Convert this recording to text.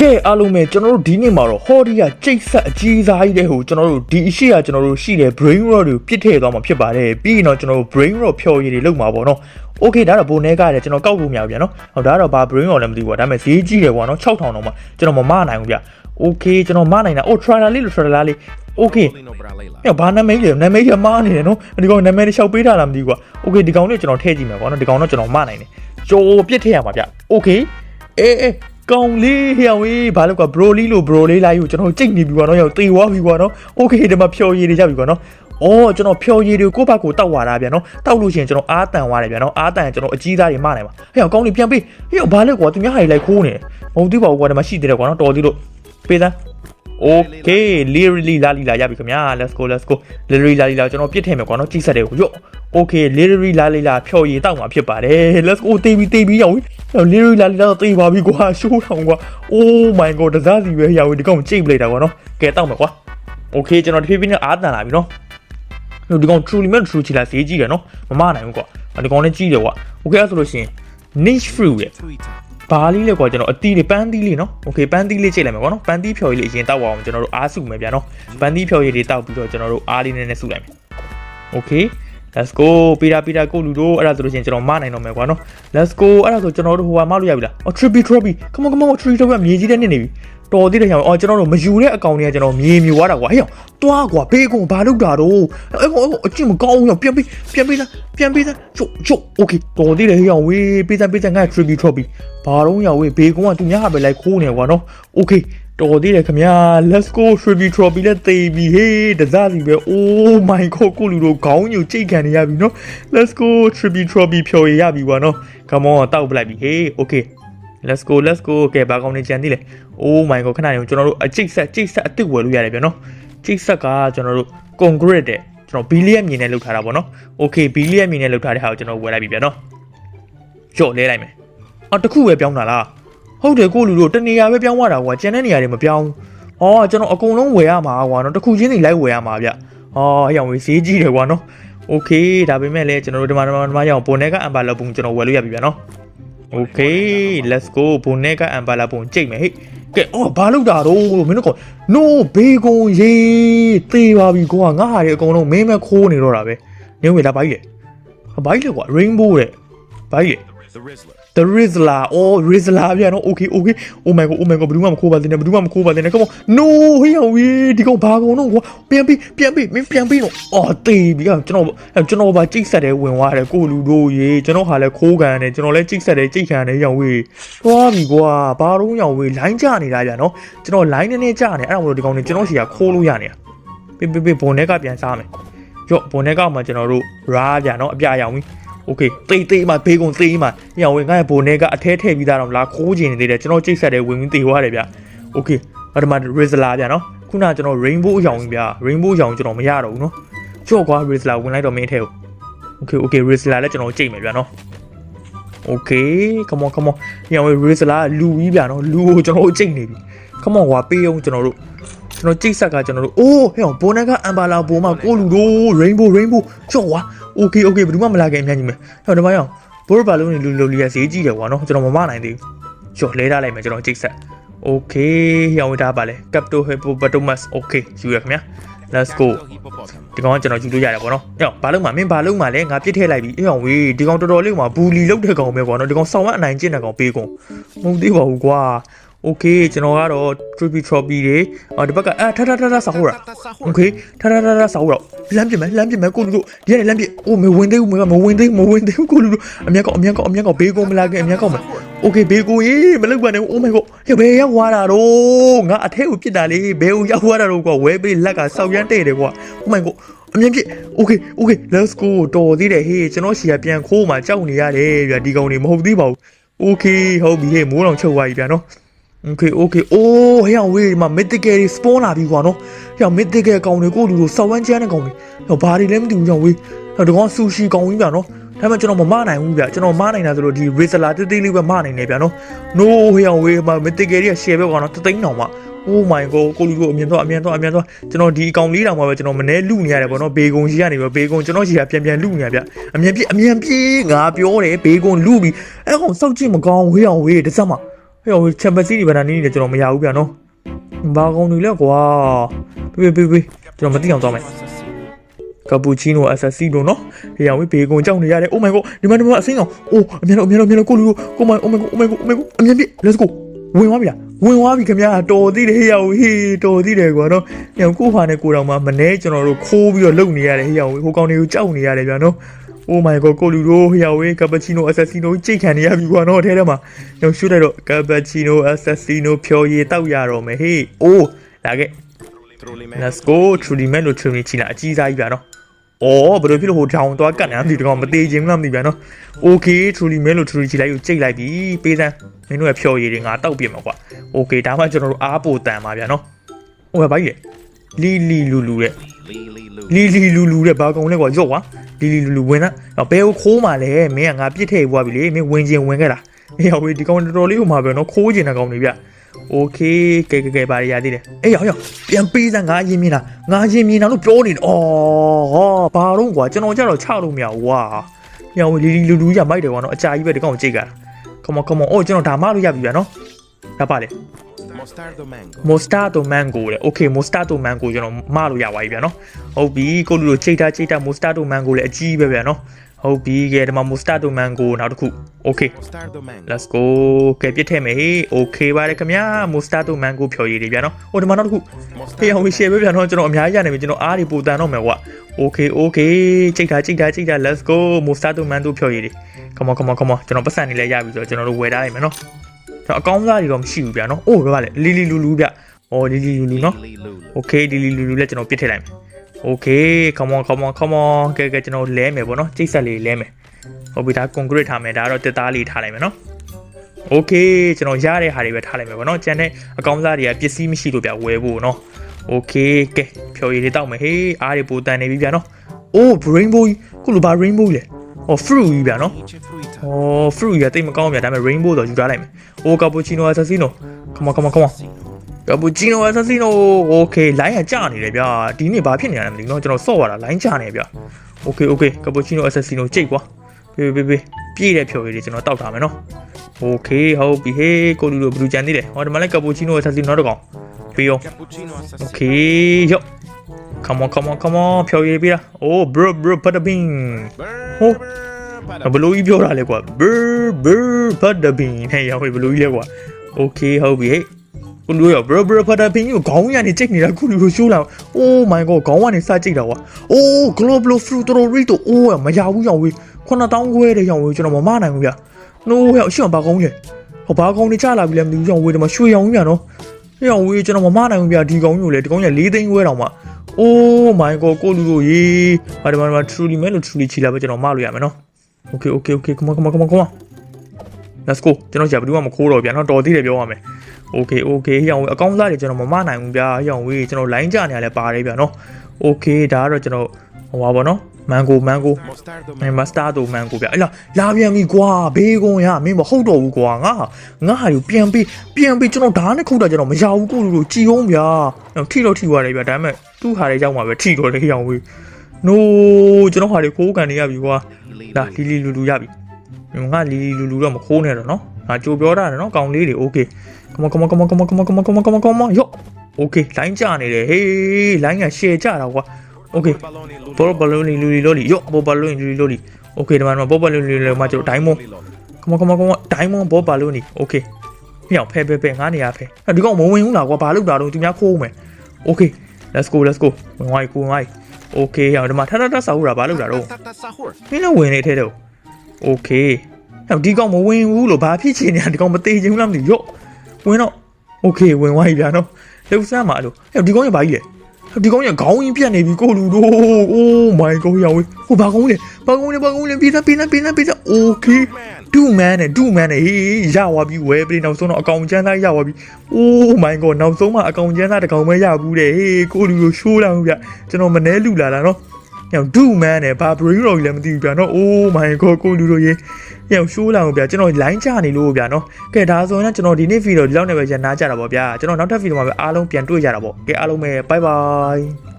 ကဲအားလုံးပဲကျွန်တော်တို့ဒီနေ့မှာတော့ဟော်ဒီယာကျိတ်ဆက်အကြီးစားကြီးတဲ့ဟိုကျွန်တော်တို့ဒီအရှိကကျွန်တော်တို့ရှိတဲ့ brain rot တွေကိုပြစ်ထည့်သွားမှာဖြစ်ပါတယ်ပြီးရင်တော့ကျွန်တော်တို့ brain rot ဖြော်ရည်တွေလုပ်မှာပေါ့နော် okay ဒါတော့ဘိုနဲကလည်းကျွန်တော်ကောက်လို့မရဘူးဗျာနော်ဟောဒါတော့ဘာ brain rot လည်းမသိဘူးပေါ့ဒါပေမဲ့ဈေးကြီးတယ်ကွာနော်6000တော့မှကျွန်တော်မမနိုင်ဘူးဗျ okay ကျွန်တော်မနိုင်တာ oh trailer လေးလို့ trailer လေး okay Lino Bralela. ညဘာနာမည်လဲနာမည်ရမားနေတယ်နော်ဒီကောင်နာမည်တစ်လျှောက်ပေးထားလားမသိဘူးကွာโอเคဒီကောင်လေးကျွန်တော်ထည့်ကြည့်မယ်ကွာနော်ဒီကောင်တော့ကျွန်တော်မနိုင်တယ်ကြော်ပြစ်ထည့်ရမှာဗျโอเคအေးအေး ကောင်လေးဟျောင်ကြီးဘာလို့ကွာ bro လေးလို့ bro လေးလိုက်ယူကျွန်တော်ကြိတ်နေပြီကွာနော်ဟျောင်တေသွားပြီကွာနော်โอเคဒီမှာဖြော်ရည်တွေကြပြီကွာနော်အော်ကျွန်တော်ဖြော်ရည်တွေကိုယ့်ဘက်ကိုတောက်သွားတာဗျာနော်တောက်လို့ရှိရင်ကျွန်တော်အားတန်သွားတယ်ဗျာနော်အားတန်ကျွန်တော်အကြီးသားတွေမနိုင်ပါဟဲ့ကောင်လေးပြန်ပေးဟဲ့ဘာလဲကွာသူများဟာတွေလိုက်ခိုးနေတယ်မဟုတ်သေးပါဘူးကွာဒီမှာရှိသေးတယ်ကွာနော်တော်သေးလို့ပေးသား Okay literally လာလီလာရပြီခင်ဗျာ let's go let's go literally လာလီလာကျွန်တော်ပြစ်ထည့်မယ်ကွာနော်ကြိတ်ဆက်တယ်ကိုရော့ Okay literally လာလီလာဖြော်ရည်တောက်မှာဖြစ်ပါတယ် let's go တေးပြီးတေးပြီးရောက်ပြီ literally လာလီလာတော့တေးပါပြီကွာရှိုးထောင်ကွာ oh my god တစားစီပဲရောက်ပြီဒီကောင်ကြိတ်ပလိုက်တာကွာနော်ကဲတောက်မယ်ကွာ Okay ကျွန်တော်တဖြည်းဖြည်းနဲ့အားတန်လာပြီနော်ဒီကောင် truly မဲ့ true ချီလာဈေးကြီးတယ်နော်မမနိုင်ဘူးကွာဒီကောင်လည်းကြီးတယ်ကွာ Okay အဲ့ဆိုလို့ရှိရင် niche fruit ရဲ့ Twitter. ဘာလေးလဲကွာကျွန်တော်အတီးလေးပန်းသီးလေးနော်โอเคပန်းသီးလေးချိန်လိုက်မယ်ကွာနော်ပန်းသီးဖြော်ရည်လေးအရင်တောက်အောင်ကျွန်တော်တို့အားစုမယ်ဗျာနော်ပန်းသီးဖြော်ရည်လေးတောက်ပြီးတော့ကျွန်တော်တို့အားလေးနည်းနည်းစုလိုက်မယ်โอเค let's go ပီတာပီတာကိုလူတို့အဲ့ဒါဆိုလို့ရှိရင်ကျွန်တော်မနိုင်တော့မယ်ကွာနော် let's go အဲ့ဒါဆိုကျွန်တော်တို့ဟိုဟာမလို့ရပြီလားအော် trippy trippy come on come on trippy trippy မြေကြီးတဲ့နေနေပြီတော်သေးတယ်ဟောအော်ကျွန်တော်တို့မယူတဲ့အကောင်တွေကကျွန်တော်မြေမြူသွားတာကွာဟေ့တွားကွာဘေးကောင်ဘာလုပ်တာတော့အဲ့ကောင်အကျင့်မကောင်းဘူးရောပြန်ပြီးပြန်ပြီးလားပြန်ပြီးလားချို့ချို့ okay တော်သေးတယ်ဟေ့ဝေးပေးစမ်းပေးစမ်းငါ trippy trippy ဘာတော့ရောဝေးဘေးကောင်ကသူများဟာပဲလိုက်ခိုးနေကွာနော် okay တော်သေးတယ်ခင်ဗျာ let's go trippy trippy လက်သေးပြီဟေးတစားစီပဲ oh my god ကိုလူတို့ခေါင်းညိုကြိတ်ခံနေရပြီနော် let's go trippy trippy ဖြော်ရရပြီကွာနော် come on တောက်ပလိုက်ပြီဟေး okay let's go let's go ကဲဘာကောင်းနေကြံသေးလဲ oh my god ခဏနေကျွန်တော်တို့အကျိတ်ဆက်ကျိတ်ဆက်အစ်စ်ဝယ်လို့ရတယ်ဗျာနော်ကျိတ်ဆက်ကကျွန်တော်တို့ concrete တဲ့ကျွန်တော်ဘီလီယံမြင်နဲ့လောက်ထားတာပေါ့နော် okay ဘီလီယံမြင်နဲ့လောက်ထားတဲ့ဟာကိုကျွန်တော်ဝယ်လိုက်ပြီဗျာနော်ကြော့လဲလိုက်မယ်အော်တစ်ခုပဲပြောင်းတာလား ဟုတ်တယ်ကိုလူတို့တနေရာပဲပြောင်းသွားတာကွာကျန်တဲ့နေရာတွေမပြောင်းဟောကျွန်တော်အကုန်လုံးဝယ်ရမှာကွာနော်တစ်ခုချင်းစီလိုက်ဝယ်ရမှာဗျဟောအရောင်ဝေးဈေးကြီးတယ်ကွာနော် okay ဒါပေမဲ့လည်းကျွန်တော်တို့ဒီမှာဒီမှာဒီမှာရအောင်ဘုံနဲ့ကအမ်ဘာလပုံကျွန်တော်ဝယ်လို့ရပြီဗျာနော် Okay let's go ဘုံနဲ့ကအမ်ဘာလာပုံကြိတ်မယ်ဟဲ့ကဲအော်ဘာလုပ်တာတော့မင်းတို့က no ဘေကွန်ရေးသေးပါပြီကွာငါဟာတွေအကုန်လုံးမင်းမခိုးနေတော့တာပဲနေဝင်လာဘာကြီးလဲဘာကြီးလဲကွာ rainbow တဲ့ဘာကြီးလဲ The Rizzler. The Rizzler oh Rizzler ဗျာနော် okay okay oh my god oh my god ဘယ်သူမှမခိုးပါသေးနဲ့ဘယ်သူမှမခိုးပါသေးနဲ့ come on no ဟေးဟေးဒီကောင်ဘာကောင်တော့ကွာပြန်ပြီးပြန်ပြီးမင်းပြန်ပြီးတော့အော်တေးပြီကကျွန်တော်ကျွန်တော်ဘာကြိတ်ဆက်တယ်ဝင်သွားတယ်ကိုလူတို့ရေကျွန်တော်ဟာလဲခိုးကန်တယ်ကျွန်တော်လဲကြိတ်ဆက်တယ်ကြိတ်ခံတယ်ရောင်ဝေးသွားပြီကွာဘာတော့ရောင်ဝေး line ကြနေတာဗျာနော်ကျွန်တော် line နည်းနည်းကြနေအဲ့ဒါမို့လို့ဒီကောင်နေကျွန်တော်ရှီကခိုးလို့ရနေတာပြပြပြဘုံနဲ့ကပြန်စားမယ်ရော့ဘုံနဲ့ကမှကျွန်တော်တို့ ra ဗျာနော်အပြရောင်ပြီ โอเคတေးတေးမှာဘေးကုံတေးမှာညောင်ဝင်ငါ့ရဲ့ဘိုနေကအထဲထည့်ပြီးသားတော့လာခိုးကျင်နေသေးတယ်ကျွန်တော်ကြိတ်ဆက်တယ်ဝင်ပြီးတေးသွားတယ်ဗျโอเคပထမ Rizzler ဗျနော်ခုနကကျွန်တော် Rainbow အရောင်ဗျ Rainbow အရောင်ကျွန်တော်မရတော့ဘူးနော်ကြော့ကွာ Rizzler ဝင်လိုက်တော့မင်းထဲကိုโอเคโอเค Rizzler လည်းကျွန်တော်ကြိတ်မယ်ဗျနော်โอเค come on come on ညောင်ဝင် Rizzler လူကြီးဗျနော်လူကိုကျွန်တော်ကြိတ်နေပြီ come on ကွာပေးအောင်ကျွန်တော်တို့ ကျွန်တော်ကြိတ်ဆက်ကကျွန်တော်တို့အိုးဟဲ့ဘိုနကအမ်ဘာလာဘိုမှာကိုလူတို့ Rainbow Rainbow ကြော့ကွာ okay okay ဘယ်သူမှမလာခင်အများကြီးမယ်ဟောဒီမှာရအောင်ဘောဘာလုံးနေလူလူလေးရဈေးကြီးတယ်ကွာနော်ကျွန်တော်မမနိုင်သေးဘူးကျော်လဲထားလိုက်မယ်ကျွန်တော်ကြိတ်ဆက် okay ဟောင်းထားပါလေ capto hippopotamus okay ယူရခင်ဗျာ let's go Capto hippopotamus. ဒီကောင်ကကျွန်တော်ယူလို့ရတယ်ကွာနော်ဟောဘာလုံးမှာမင်းဘာလုံးမှာလဲငါပြစ်ထည့်လိုက်ပြီအေးအောင်ဝေးဒီကောင်တော်တော်လေးကမှာဘူလီလောက်တဲ့ကောင်ပဲကွာနော်ဒီကောင်ဆောင်းဝအနိုင်ကျင့်တဲ့ကောင်ပေးကုန်မဟုတ်သေးပါဘူးကွာ okay ကျွန်တော်ကတော့ trippy trophy တွေအော်ဒီဘက်ကအာထထထထဆောက်ရ Tata Sahura. โอเคထားထားထားထားဆောက်တော့လမ်းပြမယ်လမ်းပြမယ်ကိုလူတို့ဒီကနေလမ်းပြအိုးမဝင်သေးဘူးမမဝင်သေးမဝင်သေးဘူးကိုလူတို့အမြတ်ကောက်အမြတ်ကောက်အမြတ်ကောက်ဘေးကုန်းမလာခင်အမြတ်ကောက်မယ်โอเคဘေးကုန်းရေးမလုပ်ပါနဲ့ oh my god ဟဲ့ဘယ်ရောက်သွားတာတော့ငါအထက်ကိုပြစ်တာလေဘယ်ကိုရောက်သွားတာတော့ကွာဝဲပေးလက်ကဆောက်ရမ်းတဲ့တယ်ကွာ oh my god အမြတ်ပြစ် okay okay let's go တော်သေးတယ်ဟေးကျွန်တော်ရှီကပြန်ခိုးမှကြောက်နေရတယ်ဗျဒီကောင်တွေမဟုတ်သေးပါဘူး okay ဟုတ်ပြီဟေးမိုးတော်ချုပ်သွားပြီဗျာနော် Okay okay အိုးဟဲ့အောင်ဝေးဒီမှာ mythical တွေ spawn လာပြီကွာနော်ဟဲ့အောင် mythical ကောင်တွေကိုလူတို့စောက်ဝမ်းကျန်းတဲ့ကောင်တွေဟောဘာတွေလဲမသိဘူးကြောင့်ဝေးဟောဒီကောင် sushi ကောင်ကြီးဗျာနော်ဒါပေမဲ့ကျွန်တော်မမနိုင်ဘူးဗျာကျွန်တော်မနိုင်တာဆိုလို့ဒီ Rizzler တေးသေးလေးပဲမနိုင်နေဗျာနော် no ဟဲ့အောင်ဝေးမှာ mythical တွေက share ပဲကွာနော်တသိန်းတောင်မှ oh my god ကိုလူတို့အမြင်တော့အမြင်တော့အမြင်တော့ကျွန်တော်ဒီအကောင်လေးတောင်မှပဲကျွန်တော်မနေလူနေရတယ်ပေါ့နော်ဘေကုံကြီးကနေပဲဘေကုံကျွန်တော်ကြီးကပြန်ပြန်လူနေရဗျအမြင်ပြအမြင်ပြေးငါပြောတယ်ဘေကုံလူပြီးအဲ့ကောင်စောက်ကြည့်မကောင်းဝေးအောင်ဝေးတစ်စက်မှ ဟဟဲ့ဟိုချမ်ပစီတွေဘာနာနေနေကျွန်တော်မရဘူးဗျာနော်ဘာကောင်းနေလဲကွာပြေးပြေးပြေးကျွန်တော်မသိအောင်သွားမယ်ကပူချီနိုအက်ဆက်စီလို့နော်ဟေးအောင်ဘေကွန်ကြောက်နေရတယ် Oh my god ဒီမှာဒီမှာအစင်းအောင်အိုးအမြန်တော့အမြန်တော့အမြန်တော့ကိုလူကိုမ Oh my god Oh my god Oh my god အမြန်ပြေး Let's go ဝင်သွားပြီလားဝင်သွားပြီခင်ဗျာတော်သေးတယ်ဟေးအောင်ဟေးတော်သေးတယ်ကွာနော်ညောင်ကိုဖာနဲ့ကိုတော်မှမနေကျွန်တော်တို့ခိုးပြီးတော့လုံနေရတယ်ဟေးအောင်ဟိုကောင်တွေကိုကြောက်နေရတယ်ဗျာနော် Oh my god ကိုလူတို့ဟေးအောင်ဝေးကပချီနိုအက်ဆက်စီနိုကြိတ်ခံနေရပြီကွာနော်အဲထဲမှာညောင်ရှုလိုက်တော့ကပချီနိုအက်ဆက်စီနိုဖြော်ရည်တောက်ရတော့မယ်ဟေးအိုးလာခဲ့ Let's go truly man လို့ truly ချီလာအကြီးစားကြီးဗျာနော်။အော်ဘယ်လိုဖြစ်လို့ဟိုထောင်သွားကတ်နေမှမသိဘူးဒီကောင်မသေးခြင်းမှမသိဗျာနော်။ Okay truly man လို့ truly ချီလိုက်ကိုကြိတ်လိုက်ပြီပေးစမ်းမင်းတို့ရဲ့ဖြော်ရည်တွေငါတောက်ပြင်မှာကွာ။ Okay ဒါမှကျွန်တော်တို့အားပိုတန်ပါဗျာနော်။ဟိုကဘာကြီးလဲလီလီလူလူတဲ့လီလီလူလူတဲ့ဘာကောင်လဲကွာရော့ကွာ လီလီလူလူဝင်တာဘယ်ကိုခိုးမှလဲမင်းကငါပြစ်ထည့်ပွားပြီလေမင်းဝင်ခြင်းဝင်ခဲ့တာအေးဟောဒီကောင်တော်တော်လေးဟိုမှာပဲနော်ခိုးကျင်တဲ့ကောင်တွေဗျ။ Okay ကဲကဲကဲပါရရသေးတယ်အေးရောက်ရောက်ပြန်ပေးစမ်းငါရင်မြင်တာငါရင်မြင်တာလို့ပြောနေတယ်အော်ဟောဘာတော့ကွာကျွန်တော်ကြတော့ချလို့မရဘူးကွာညောင်လီလီလူလူရမိုက်တယ်ကွာနော်အကြာကြီးပဲဒီကောင်ကြိတ်ကြတာ come on come on အော်ကျွန်တော်ဒါမှလို့ရပြီဗျာနော်ဒါပါလေ Mostardo mango. Mostato mango လေ Okay Mostato mango ကျွန်တော်မလို့ရပါပြီဗျာနော်ဟုတ်ပြီကိုလူလိုချိန်တာချိန်တာ Mostato mango လေအကြီးပဲဗျာနော်ဟုတ်ပြီကဲဒီမှာ Mostato mango နောက်တစ်ခု Okay Mostardo mango. let's go ကဲပြစ်ထည့်မယ်ဟေး okay ပါတယ်ခင်ဗျာ Mostato mango ဖြော်ရည်တွေဗျာနော်ဟိုဒီမှာနောက်တစ်ခုဖေးအောင်ရှယ်ပဲဗျာနော်ကျွန်တော်အများကြီးရနေပြီကျွန်တော်အားတွေပူတန်တော့မယ်ကွာ okay okay ကြိတ်တာကြိတ်တာကြိတ်တာ let's go Mostato mango ဖြော်ရည်တွေ come on come on come on ကျွန်တော်ပတ်စံနေလဲရပြီဆိုတော့ကျွန်တော်တို့ဝယ်ထားရမယ်နော်ကျွန် တော်အကောင်းစားတွေတော့မရှိဘူးဗျာနော်အိုးဘာလဲလီလီလူလူဗျအော်လီလီလူလူနော် Lily Lulu. okay လီလီလူလူလည်းကျွန်တော်ပြစ်ထည့်လိုက်မယ် okay come on come on come on ကဲကဲကျွန်တော်လဲမယ်ပေါ့နော်ကြိတ်ဆက်လေးလဲမယ်ဟုတ်ပြီဒါ concrete ထားမယ်ဒါကတော့တက်သားလေးထားလိုက်မယ်နော် okay ကျွန်တော်ရတဲ့ဟာတွေပဲထားလိုက်မယ်ပေါ့နော်ကျန်တဲ့အကောင်းစားတွေကပစ္စည်းမရှိလို့ဗျဝယ်ဖို့နော် okay ကဲဖြော်ရည်တွေတောက်မယ်ဟေးအားတွေပူတန်နေပြီဗျာနော် oh rainbow ကြီးခုလိုဘာ rainbow လဲ ဟော fruit ကြီးဗျာနော် Peach fruita. อ๋อ fruit ရတိတ်မကောင်းဗျာဒါပေမဲ့ rainbow တော့ယူထားလိုက်မယ်။ Oh cappuccino assassino come on come on come on cappuccino assassino okay လိုင်းကကြာနေတယ်ဗျာဒီနေ့ဘာဖြစ်နေရလဲမသိဘူးเนาะကျွန်တော်စော့ရတာလိုင်းကြာနေဗျာ okay okay cappuccino assassino ကြိတ်ကွာပြေးပြေးပြေးပြည့်တဲ့ဖြော်ရည်တွေကျွန်တော်တောက်ထားမယ်เนาะ okay ဟုတ်ပြီဟေးကိုလူလိုဘလူးကြံသေးတယ်ဟောဒီမှာလည်း cappuccino assassino နောက်တစ်ကောင်ပြီးအောင် Cappuccino assassino. okay ရော့ come on come on come on ဖြောရည်ပြီးတာ oh bro bro put the bean ဟိုဘလူးကြီးပြောတာလေကွာ bro bro put the bean ဟဲ့ရောက်ပြီဘလူးကြီးလေကွာ okay ဟုတ်ပြီဟဲ့ကိုလူရော bro bro put the bean ကိုခေါင်းရနေကြိတ်နေတာကိုလူကိုရှိုးလာ oh my god ခေါင်းကနေစကြိတ်တာကွာ oh global fruitro rito oh မရဘူးရောက်ဝေး9000ခွဲတဲ့ရောက်ဝေးကျွန်တော်မမနိုင်ဘူးဗျာ no ရောက်ရှေ့အောင်ဘာကောင်းလဲဟိုဘာကောင်းနေကြလာပြီလဲမသိဘူးရောက်ဝေးဒီမှာရွှေရောင်ကြီးဗျာနော်ရောင်ဝေးကျွန်တော်မမနိုင်ဘူးဗျာဒီကောင်းကြီးကိုလေဒီကောင်းကြီး၄သိန်းခွဲတောင်မှ အိုးမိုင်ကောကိုလူတို့ရေဟာဒီမှာ truly မဲလို့ truly ချီလာပဲကျွန်တော်မလို့ရမယ်နော် Okay okay okay come on come on come on come on Let's go ကျွန်တော်ကြာဘယ်သူမှမခိုးတော့ဗျာနော်တော်သေးတယ်ပြောရမယ် Okay okay ဟိအောင်အကောင့်စားတွေကျွန်တော်မမနိုင်ဘူးဗျာဟိအောင်ဝေးကျွန်တော် line ကြနေရလဲပါတယ်ဗျာနော် Okay ဒါကတော့ကျွန်တော်ဟိုပါဗောနော် mango mango Mostardo အဲ mango. မစတာတို့ mango ဗျာအဲ့လာလာပြန်ပြီကွာဘေးကုန်းရမင်းမဟုတ်တော့ဘူးကွာငါငါဟာယူပြန်ပြီးပြန်ပြီးကျွန်တော်ဓာတ်နဲ့ခုတ်တာကျွန်တော်မရဘူးကိုလူလိုကြည်အောင်ဗျာထိတော့ထိသွားတယ်ဗျာဒါပေမဲ့သူ့ဟာတွေရောက်မှာပဲထိတော့တယ်ဟိအောင်ဝေး no ကျွန်တော်ဟာတွေခိုးကန်နေရပြီကွာ Lily ဒါလီလီလူလူရပြီငါလီလီလူလူတော့မခိုးနဲ့တော့နော်ငါကြိုပြောတာနော်ကောင်လေးတွေ okay come on come on come on come on come on come on come on come on come on ယော့ okay လိုင်းကြနေတယ်ဟေးလိုင်းက share ကြတာကွာ Okay. ဘောဘလုံးလီလူလီလော်လီယော့ဘောဘလုံးလီလူလီလော်လီ Okay ဒီမှာတော့ဘောဘလုံးလီလူလီမှာကျွန်တော်ဒိုင်းမွန် come on come on come on ဒိုင်းမွန်ဘောဘလုံးလီ Okay မြောက်ဖဲဖဲဖဲငါနေရဖဲဒီကောင်မဝင်ဘူးလားကွာဘာလုပ်တာတော့သူများခိုးဦးမယ် Okay let's go let's go ဝင်ဝိုင်းကိုဝိုင်း Okay ဟောဒီမှာထထထဆာဟူတာဘာလုပ်တာတော့မင်းလည်းဝင်နေထဲတော့ Okay တော့ဒီကောင်မဝင်ဘူးလို့ဘာဖြစ်ချင်နေဒီကောင်မသေးချင်ဘူးလားမသိဘူးယော့ဝင်တော့ Okay ဝင်သွားပြီဗျာနော်လှုပ်ရှားမှာလို့အဲ့ဒီကောင်ရဘာကြီးလဲ ဒီကောင်ကြီးခေါင်းရင်းပြတ်နေပြီကိုလူတို့ Oh my god ရောင်ဝေးဟိုဘာကောင်းလဲဘာကောင်းလဲဘာကောင်းလဲပြီးသားပြီးသားပြီးသားပြီးသား Okay ဒူမန်နဲ့ဒူမန်နဲ့ဟေးရဝပြီဝဲပြီနောက်ဆုံးတော့အကောင်ချမ်းသားရဝပြီ Oh my god နောက်ဆုံးမှအကောင်ချမ်းသားတစ်ကောင်ပဲရဘူးတဲ့ဟေးကိုလူတို့ရှိုးလာဘူးဗျကျွန်တော်မနှဲလူလာတာနော်ညောင်ဒူမန်နဲ့ဘာဘရီရောလည်းမသိဘူးဗျာနော် Oh my god ကိုလူတို့ရေ ညောင်ရှိုးလာအောင်ဗျာကျွန်တော် line ချနေလို့ဗျာနော်။ကဲဒါဆိုရင်ကျွန်တော်ဒီနေ့ဗီဒီယိုဒီလောက်နဲ့ပဲရန်နာကြတာပေါ့ဗျာ။ကျွန်တော်နောက်ထပ်ဗီဒီယိုမှာပဲအားလုံးပြန်တွေ့ကြတာပေါ့။ကဲအားလုံးပဲ bye bye